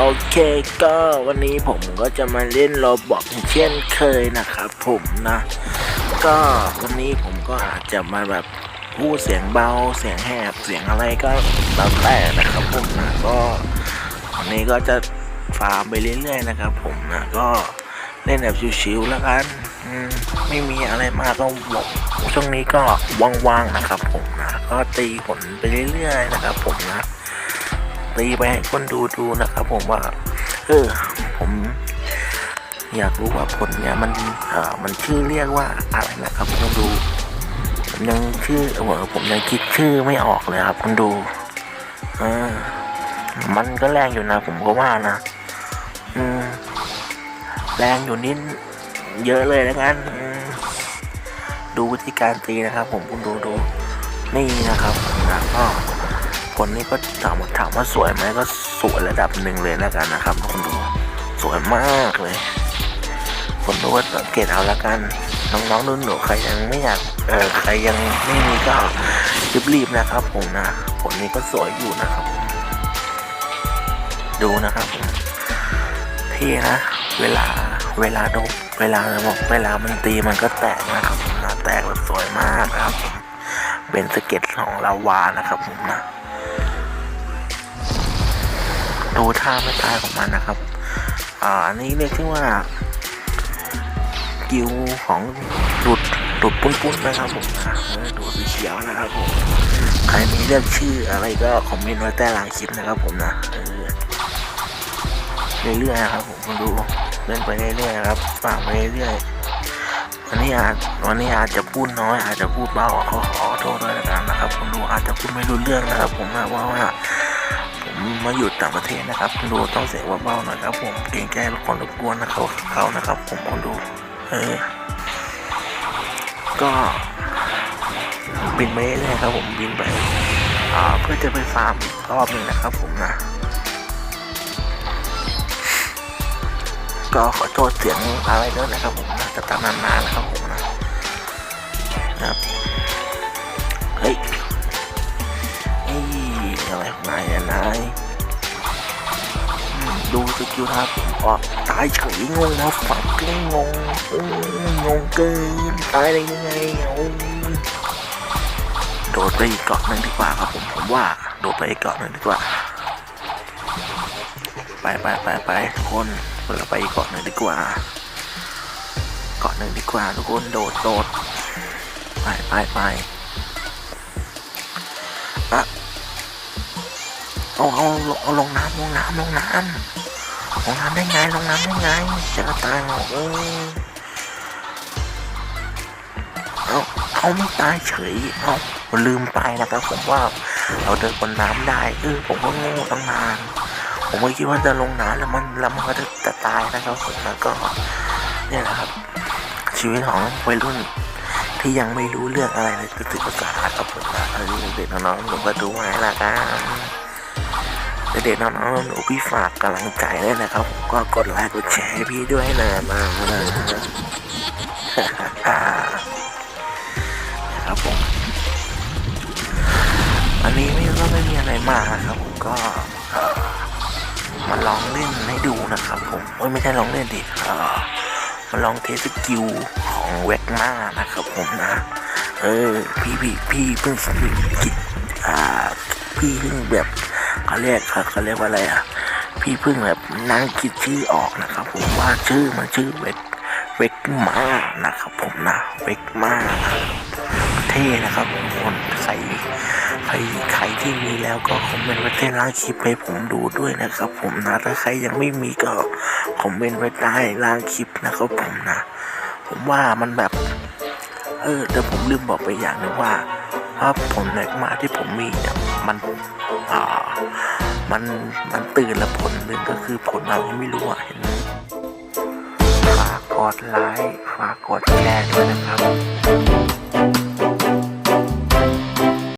โอเคก็วันนี้ผมก็จะมาเล่นโรบอกเช่นเคยนะครับผมนะ ก็วันนี้ผมก็อาจจะมาแบบพูดเสียงเบาเสียงแหบเสียงอะไรก็แล้วแต่นะครับผมนะก็วันนี้ก็จะฟาร์มไปเรื่อยๆนะครับ ผมนะก็เล่นแบบชิวๆแล้วกันไม่มีอะไรมากก็บอกช่วงนี้ก็ว่างๆนะครับ ผมนะก็ตีผลไปเรื่อยๆนะครับ ผมนะ ตีไปให้คนดูดูนะครับ ผมว่า เออ ผมอยากรู้ว่าผลเนี่ยมันเอ่อมันชื่อเรียกว่าอะไรนะครับคนดู ผมยังชื่อเออผมยังคิดชื่อไม่ออกเลยครับคนดูเออมันก็แรงอยู่นะ ผมก็ว่านะอืมแรงอยู่นิดเยอะเลยแล้วกันดูวิธีการตีนะครับ ผมคุณดูดูนี่นะครับนะก็ ผลนี้ก็ถามว่าถามว่าสวยไหมก็สวยระดับหนึ่งเลยแล้วกันนะครับคุณดูสวยมากเลย คนดูก็สังเกตเอาละกันน้องๆนุ่นหนูใครยังไม่อยากเออใครยังไม่มีก็รีบๆนะครับ ผมนะผลนี้ก็สวยอยู่นะครับ ดูนะครับผมเท่นะ เวลาเวลาดนเวลาเวลามันตีมันก็แตกนะครับนะแตกแบบสวยมากครับ เป็นสเก็ตของลาวานะครับผมนะ ดูท่าไม่ตายของมันนะครับ อ่าอันนี้เรียกชื่ว่ากิวของดุดดุดปุ้นปุ้นๆนะครับผมนะเออดูสีเขียวนะครับผมใครมีเรียกชื่ออะไรก็คอมเมนต์ไว้ใต้ล่างคลิปนะครับผมนะเรื่อยๆนะครับผมมาดูเล่นไปเรื่อยๆครับฝากไปเรื่อยๆวันนี้อาจวันนี้อาจจะพูดน้อย อาจจะพูดเบาขอขอโทษด้วยนนะครับผมดูอาจจะพูดไม่รู้เรื่องนะครับผมนะว่าว่า ผมมาอยู่ต่างประเทศนะครับคุณดูต้องเสียงเบาหน่อยครับ ผมเกรงใจคนรบกวนนะครับเขานะครับ ผมคนดู เออ ก็บินไปเรื่อยครับ ผมบินไปอ่าเพื่อจะไปฟาร์มอีกรอบหนึ่งนะครับ ผมนะก็ขอโทษเสียงอะไรด้วยนะครับ ผมนะจะตามนานๆนะครับผมนะนะครับเฮ้ยนี่อะไรของนาย มดูสกิลนะครับก็ตายเฉยงงนะฝักเล่งงงงงเกินตายได้ยังไงโอ้ยโดดไปอีกเกาะหนึ่งดีกว่าครับผมผมว่าโดดไปอีกเกาะหนึ่งดีกว่า ไปไปไปไปทุกคนเราไปอีกเกาะหนึ่งดีกว่า เกาะหนึ่งดีกว่าทุกคนโดดโดดไปไปไปอะเอาเอาเอาลงน้ำลงน้ำลงน้ำ ลงน้ำได้ไงลงน้ำได้ไงจะตายหรอเออเอาเอาไม่ตายเฉยเอาลืมไปนะครับผมว่าเราเดินบนน้ำได้เออผมก็โง่ตั้งนานผมก็คิดว่าจะลงน้ำแล้วมันแล้วมันก็จะตายนะครับผมแล้วก็เนี่ยแหละครับ ชีวิตของวัยรุ่นที่ยังไม่รู้เรื่องอะไรเลยคือศึกษาครับผมนะเออเด็กๆน้องๆหนูก็ดูไว้ละกัน เด็กๆน้องๆหนูพี่ฝากกำลังใจด้วยนะครับผมก็กดไลค์กดแชร์ให้พี่ด้วยนะมานะครับผมอันนี้ไม่ก็ไม่มีอะไรมากครับผมก็มาลองเล่นให้ดูนะครับผมเอ้ยไม่ใช่ลองเล่นดิเออมาลองเทสสกิลของเวกมานะครับผมนะ เออพี่พี่พี่เพิ่งคิดอ่าพี่เพิ่งแบบ เขาเรียกเขาเขาเรียกว่าอะไรอะพี่เพิ่งแบบนั่งคิดชื่อออกนะครับ ผมว่าชื่อมันชื่อเวกเวกมานะครับ ผมนะเวกมาเท่นะครับผมคนใครใครใครที่มีแล้วก็คอมเมนต์ไว้ใต้ล่างคลิปให้ผมดูด้วยนะครับ ผมนะถ้าใครยังไม่มีก็คอมเมนต์ไว้ใต้ล่างคลิปนะครับผมนะ ผมว่ามันแบบเออแต่ผมลืมบอกไปอย่างหนึงว่าว่าผลแรกมาที่ผมมีเนี่ย มันอ่ามันมันตื่นแล้วผลหนึ่งก็คือผลเราไม่รู้อะเห็นไหมฝากกดไลค์ฝากกดแชร์ด้วยนะครับ